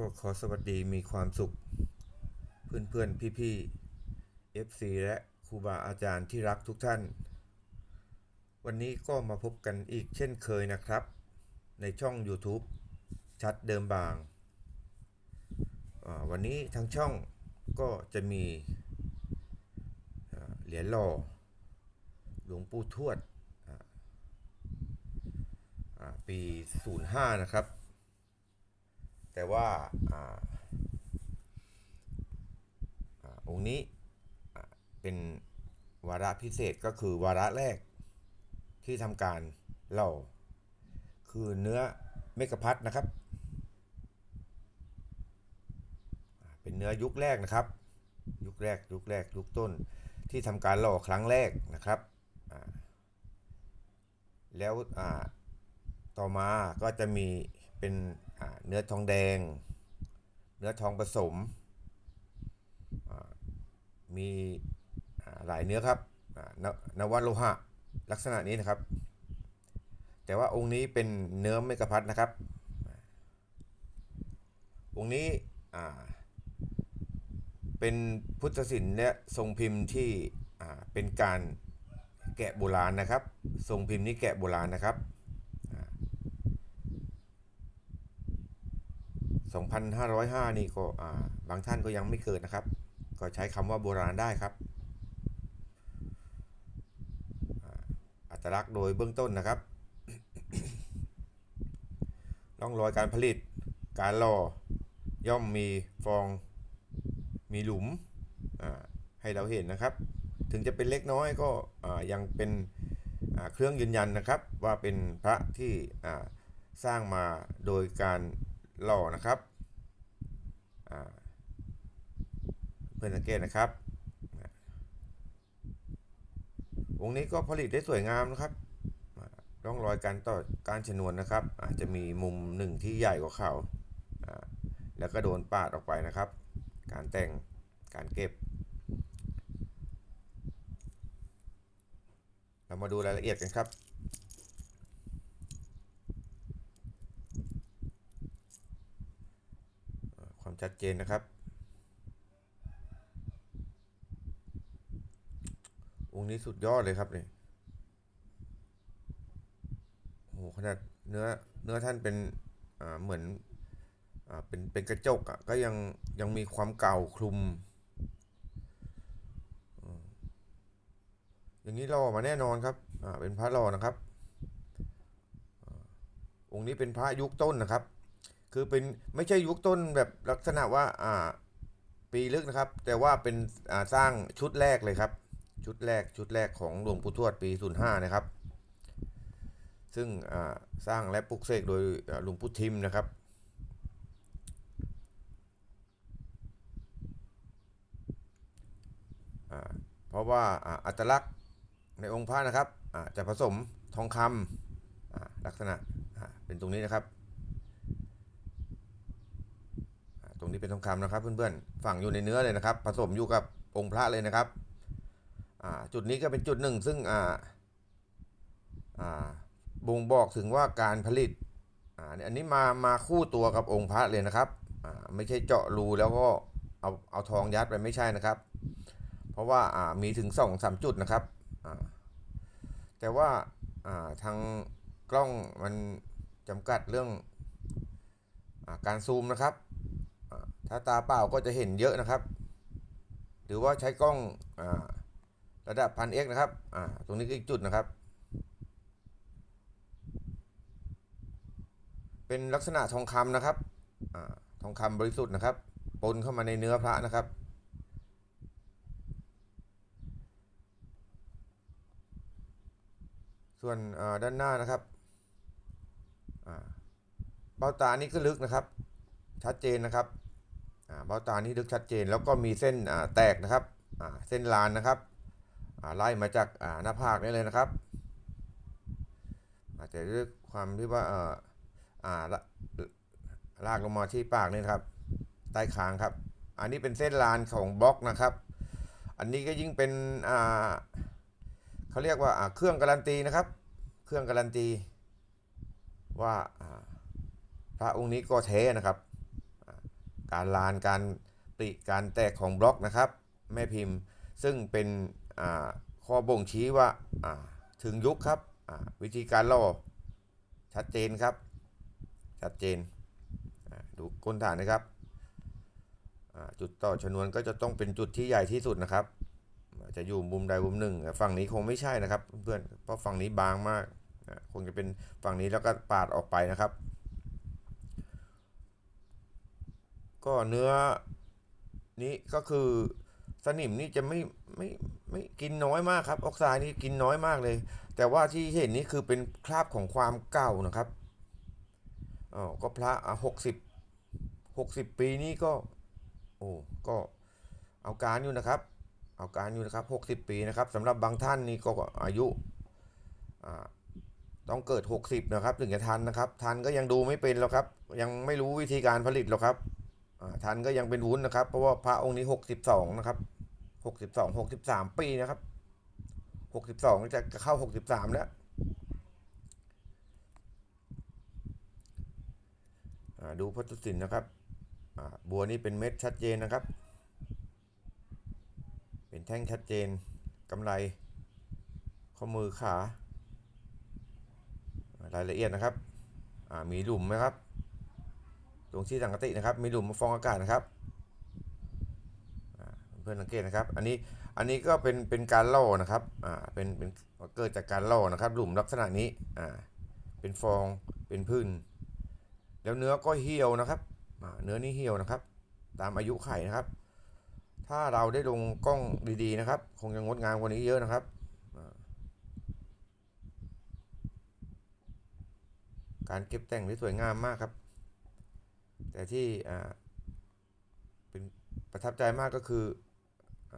ก็ขอสวัสดีมีความสุข เพื่อนเพื่อนพี่พี่ๆ FC และครูบาอาจารย์ที่รักทุกท่าน วันนี้ก็มาพบกันอีกเช่นเคยนะครับ ในช่อง YouTube ชัดเดิมบาง วันนี้ทางช่องก็จะมีเหรียญหล่อหลวงปู่ทวดปี 05 นะครับ แต่ว่าองค์นี้เป็นวาระพิเศษก็คือวาระแรกที่ทำการเล่าคือเนื้อเมกะพัดนะครับ เป็นเนื้อยุคแรกนะครับ ยุคแรกยุคแรกยุคต้นที่ทำการหล่อครั้งแรกนะครับ แล้วต่อมาก็จะมีเป็น เนื้อทองแดง เนื้อทองผสม มีหลายเนื้อครับอ่านนวโลหะลักษณะนี้นะครับ แต่ว่าองค์นี้เป็นเนื้อเมกะพัดนะครับ องค์นี้เป็นพุทธศิลป์และทรงพิมพ์ที่เป็นการแกะโบราณนะครับ ทรงพิมพ์นี้แกะโบราณนะครับ 2,505 นี่ก็อ่าบางท่านก็ยังไม่เกิดนะครับ ก็ใช้คำว่าโบราณได้ครับ อัตลักษณ์โดยเบื้องต้นนะครับร่องรอยการผลิต การหล่อย่อมมีฟองมีหลุมให้เราเห็นนะครับ ถึงจะเป็นเล็กน้อยก็ยังเป็นเครื่องยืนยันนะครับ ว่าเป็นพระที่สร้างมาโดยการ หล่อนะครับเพื่อนสังเกตนะครับ องค์นี้ก็ผลิตได้สวยงามนะครับอ่าร่องรอยการต่อการชนวนนะครับ อาจจะมีมุมหนึ่งที่ใหญ่กว่าเข่าแล้วก็โดนปาดออกไปนะครับ การแต่งการเก็บ เรามาดูรายละเอียดกันครับ ความ ชัดเจนนะครับ องค์นี้สุดยอดเลยครับนี่โอ้โหขนาดเนื้อเนื้อท่านเป็นอ่าเหมือนอ่าเป็นเป็นกระจกอะก็ยังยังมีความเก่าคลุม อย่างนี้หล่อมาแน่นอนครับอ่าเป็นพระหล่อนะครับอ่าองค์นี้เป็นพระยุคต้นนะครับ คือเป็นไม่ใช่ยุคต้นแบบลักษณะว่าอ่าปีลึกนะครับ แต่ว่าเป็นอ่าสร้างชุดแรกเลยครับ ชุดแรกชุดแรกของหลวงปู่ทวดปี 05 นะครับ ซึ่งอ่าสร้างและปลุกเสกโดยหลวงปู่ทิมนะครับเพราะว่าอัตลักษณ์ในองค์พระนะครับจะผสมทองคำลักษณะเป็นตรงนี้นะครับ งนี้เป็นทองคำนะครับเพื่อนๆฝังอยู่ในเนื้อเลยนะครับ ผสมอยู่กับองค์พระเลยนะครับจุดนี้ก็เป็นจุดหนึ่งซึ่งบ่งบอกถึงว่าการผลิตอ,อันนี้มามาคู่ตัวกับองค์พระเลยนะครับไม่ใช่เจาะรูแล้วก็เอาเอาทองยัดไปไม่ใช่นะครับ เพราะว่ามีถึงสองสามจุดนะครับแต่ว่าาทางกล้องมันจำกัดเรื่องอการซูมนะครับ ถ้าตาเปล่าก็จะเห็นเยอะนะครับ หรือว่าใช้กล้องอระดับพันเอ็กนะครับตรงนี้ก็อีกจุดนะครับ เป็นลักษณะทองคำนะครับอทองคำบริสุทธิ์นะครับ ปนเข้ามาในเนื้อพระนะครับส่วนด้านหน้านะครับเบ้าตานี่ก็ลึกนะครับ ชัดเจนนะครับ เบ้าตานี่ลึกชัดเจนแล้วก็มีเส้นแตกนะครับเส้นลานนะครับไล่มาจากาหน้าผากนี่เลยนะครับ อาจจะด้วยความที่ว่าลากลงมาที่ปากนี่ครับ ใต้คางครับ อันนี้เป็นเส้นลานของบล็อกนะครับ อันนี้ก็ยิ่งเป็นเขาเรียกว่าเครื่องการันตีนะครับ เครื่องการันตีว่าพระองค์นี้ก็แท้นะครับ การลานการปริการแตกของบล็อกนะครับ แม่พิมพ์ ซึ่งเป็นข้อบ่งชี้ว่าถึงยุคครับวิธีการล่อชัดเจนครับ ชัดเจนดูก้นฐานนะครับจุดต่อชนวนก็จะต้องเป็นจุดที่ใหญ่ที่สุดนะครับ จะอยู่มุมใดมุมหนึ่ง ฝั่งนี้คงไม่ใช่นะครับเพื่อนเพราะฝั่งนี้บางมากคงจะเป็นฝั่งนี้แล้วก็ปาดออกไปนะครับ ก็เนื้อนี้ก็คือสนิมนี่จะไม่ไม่ไม่กินน้อยมากครับ ออกไซด์นี่กินน้อยมากเลย แต่ว่าที่เห็นนี่คือเป็นคราบของความเก่านะครับอ๋อก็พระหกสิบหกสิบปีนี่ก็ โอ้ก็เอาการอยู่นะครับ เอาการอยู่นะครับหกสิบปีนะครับสำหรับบางท่านนี่ก็อายุอ่าต้องเกิด 60 นะครับ ถึงจะทันนะครับ ทันก็ยังดูไม่เป็นหรอกครับ ยังไม่รู้วิธีการผลิตหรอกครับ ทันก็ยังเป็นวุ้นนะครับ เพราะว่าพระองค์นี้62นะครับ62 63ปีนะครับ62จะเข้า63แล้วอ่าดูพุทธศิลป์นะครับบัวนี่เป็นเม็ดชัดเจนนะครับ เป็นแท่งชัดเจนกำไร ข้อมือขารายละเอียดนะครับมีหลุมไหมครับ ตรงที่สังกตินะครับ มีหลุมฟองอากาศนะครับเพื่อนสังเกตนะครับ อันนี้อันนี้ก็เป็นเป็นการล่อนะครับอ่าเป็นเป็นเกิดจากการล่อนะครับ หลุมลักษณะนี้อ่าเป็นฟองเป็นพื้น แล้วเนื้อก็เหี่ยวนะครับเนื้อนี่เหี่ยวนะครับ ตามอายุไข่นะครับ ถ้าเราได้ลงกล้องดีๆนะครับ คงจะงดงามกว่านี้เยอะนะครับการเก็บแต่งที่สวยงามมากครับ แต่ที่เป็นประทับใจมากก็คืออ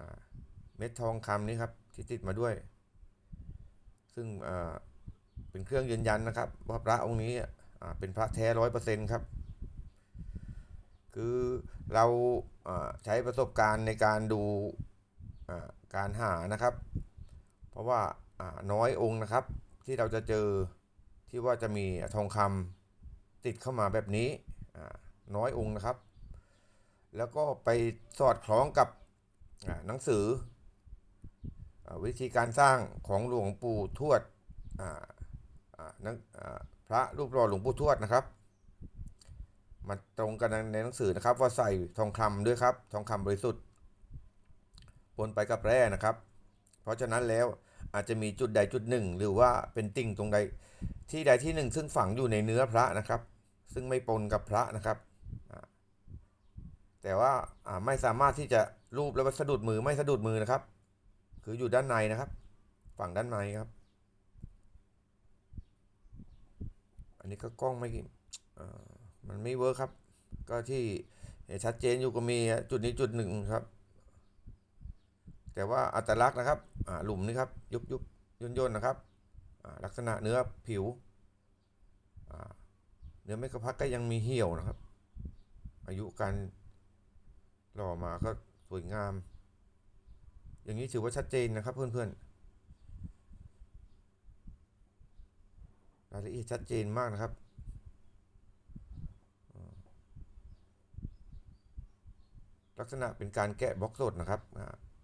เม็ดทองคำนี้ครับที่ติดมาด้วย ซึ่งเป็นเครื่องยืนยันนะครับว่าพระองค์นี้เป็นพระแท้ร้อยเปอร์เซ็นต์ครับ คือเราใช้ประสบการณ์ในการดูการหานะครับ เพราะว่าอ่าน้อยองค์นะครับที่เราจะเจอที่ว่าจะมีทองคำติดเข้ามาแบบนี้อ่า น้อยองค์นะครับ แล้วก็ไปสอดคล้องกับหนังสืออวิธีการสร้างของหลวงปู่ทวดพระรูปหล่อหลวงปู่ทวดนะครับมันตรงกันในหนังสือนะครับ ว่าใส่ทองคำด้วยครับ ทองคำบริสุทธิ์ปนไปกับแร่นะครับ เพราะฉะนั้นแล้วอาจจะมีจุดใดจุดหนึ่ง หรือว่าเป็นติ่งตรงใดที่ใดที่หนึ่งซึ่งฝังอยู่ในเนื้อพระนะครับ ซึ่งไม่ปนกับพระนะครับ แต่ว่าอ่าไม่สามารถที่จะรูปแล้วสะดุดมือไม่สะดุดมือนะครับ คืออยู่ด้านในนะครับ ฝั่งด้านในครับ อันนี้ก็กล้องไม่อ่ามันไม่เวิร์คครับ ก็ที่เห็นชัดเจนอยู่ก็มีจุดนี้จุดหนึ่งครับ แต่ว่าอัตลักษณ์นะครับอ่าหลุมนี่ครับ ยุบยุบย่นย่นนะครับลักษณะเนื้อผิวเนื้อเมกะพักก็ยังมีเหี่ยวนะครับ อายุการ หล่อมาก็สวยงาม อย่างนี้ถือว่าชัดเจนนะครับเพื่อนๆ รายละเอียดชัดเจนมากนะครับลักษณะเป็นการแกะบล็อกสดนะครับ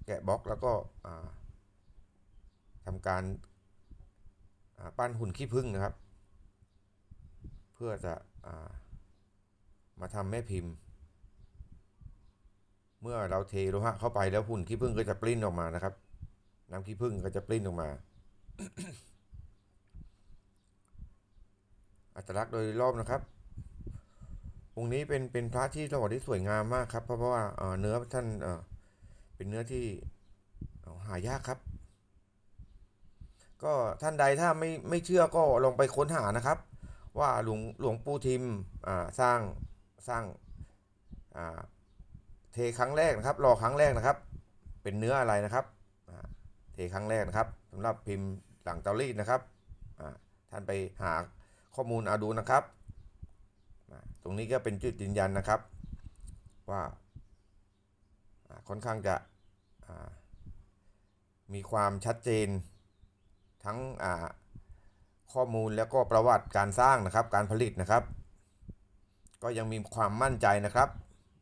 แกะบล็อกแล้วก็ทำการปั้นหุ่นขี้ผึ้งนะครับ เพื่อจะอมาทำแม่พิมพ์ เมื่อเราเทโลหะเข้าไปแล้วหุ่นขี้ผึ้งก็จะปลิ้นออกมานะครับ น้ำขี้ผึ้งก็จะปลิ้นออกมา อัตลักษณ์โดยรอบนะครับองค์นี้เป็นเป็นพระที่หล่อที่สวยงามมากครับ เพราะว่าเอ่อเนื้อท่านเป็นเนื้อที่หายากครับ ก็ท่านใดถ้าไม่ไม่เชื่อก็ลองไปค้นหานะครับ ว่าหลวงหลวงปู่ทิมสร้างสร้างอ่า เทครั้งแรกนะครับหล่อครั้งแรกนะครับ เป็นเนื้ออะไรนะครับเทครั้งแรกนะครับสำหรับพิมพ์หลังเตารีดนะครับท่านไปหาข้อมูลเอาดูนะครับ ตรงนี้ก็เป็นจุดยืนยันนะครับ ว่าค่อนข้างจะมีความชัดเจนทั้งข้อมูลแล้วก็ประวัติการสร้างนะครับ การผลิตนะครับ ก็ยังมีความมั่นใจนะครับ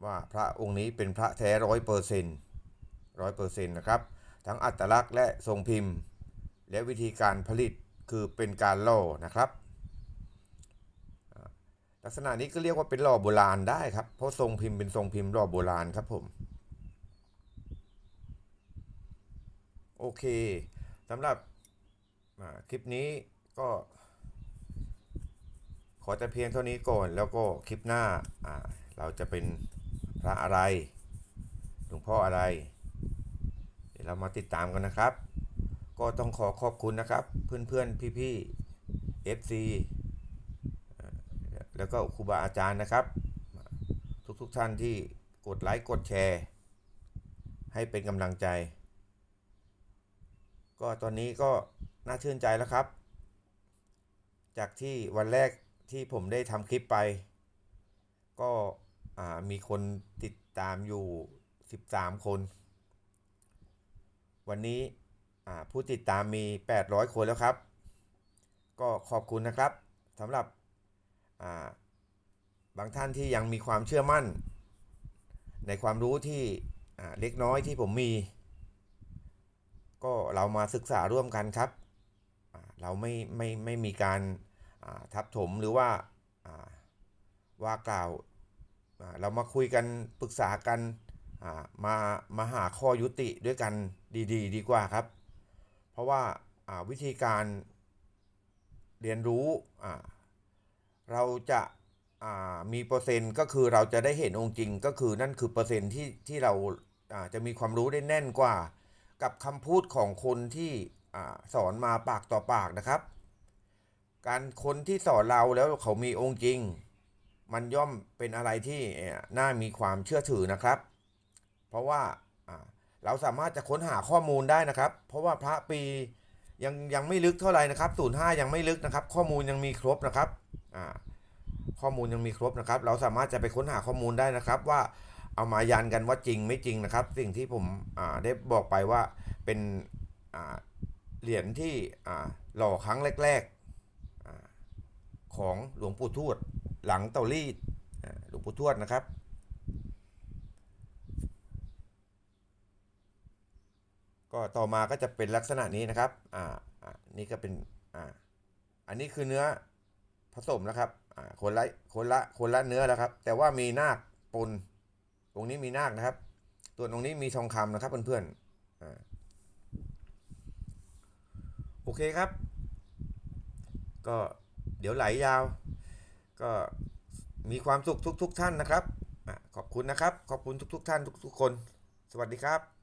ว่าพระองค์นี้เป็นพระแท้ร้อยเปอร์เซ็นต์ร้อยเปอร์เซ็นต์นะครับ ทั้งอัตลักษณ์และทรงพิมพ์ และวิธีการผลิตคือเป็นการล่อนะครับ ลักษณะนี้ก็เรียกว่าเป็นล่อโบราณได้ครับ เพราะทรงพิมพ์เป็นทรงพิมพ์ล่อโบราณครับผมโอเคสำหรับคลิปนี้ก็ ขอแต่เพียงเท่านี้ก่อนแล้วก็คลิปหน้าเราจะเป็น พระอะไร หลวงพ่ออะไร เดี๋ยวเรามาติดตามกันนะครับ ก็ต้องขอขอบคุณนะครับ เพื่อนๆ พี่ๆ FC เอ่อแล้วก็ครูบาอาจารย์นะครับ ทุกๆท่านที่กดไลค์กดแชร์ ให้เป็นกำลังใจ ก็ตอนนี้ก็น่าชื่นใจแล้วครับ จากที่วันแรกที่ผมได้ทำคลิปไป ก็ มีคนติดตามอยู่ 13 คน วันนี้ผู้ติดตามมี 800 คนแล้วครับ ก็ขอบคุณนะครับสำหรับาบางท่านที่ยังมีความเชื่อมั่น ในความรู้ที่เล็กน้อยที่ผมมี ก็เรามาศึกษาร่วมกันครับ เราไม่ไม่ไม่มีการาทับถมหรือว่าาว่ากล่าว เรามาคุยกันปรึกษากันมามาหาข้อยุติด้วยกันดีๆดีกว่าครับ เพราะว่าวิธีการเรียนรู้เราจะามีเปอร์เซ็นต์ก็คือเราจะได้เห็นองค์จริง ก็คือนั่นคือเปอร์เซ็นต์ที่ที่เราาจะมีความรู้ได้แน่นกว่า กับคำพูดของคนที่อสอนมาปากต่อปากนะครับ การคนที่สอนเราแล้วเขามีองค์จริง มันย่อมเป็นอะไรที่น่ามีความเชื่อถือนะครับ เพราะว่าเราสามารถจะค้นหาข้อมูลได้นะครับ เพราะว่าพระปียังยังไม่ลึกเท่าไหร่นะครับศูนย์ห้ายังไม่ลึกนะครับ ข้อมูลยังมีครบนะครับข้อมูลยังมีครบนะครับ เราสามารถจะไปค้นหาข้อมูลได้นะครับ ว่าเอามายันกันว่าจริงไม่จริงนะครับ สิ่งที่ผมได้บอกไปว่าเป็นเหรียญที่หล่อครั้งแรก ๆของหลวงปู่ทวด หลังเตารีดหลวงปู่ทวดนะครับ ก็ต่อมาก็จะเป็นลักษณะนี้นะครับอ่าอ่านี่ก็เป็นอ่าอันนี้คือเนื้อผสมนะครับอ่าคนละคนละคนละเนื้อแล้วครับ แต่ว่ามีนาคปนตรงนี้มีนาคนะครับตัวนตรงนี้มีทองคำนะครับเพื่อนๆอ่าโอเคครับ ก็เดี๋ยวไหลยาว ก็มีความสุขทุก ๆ ท่านนะครับ ขอบคุณนะครับ ขอบคุณทุก ๆ ท่านทุก ๆ คน สวัสดีครับ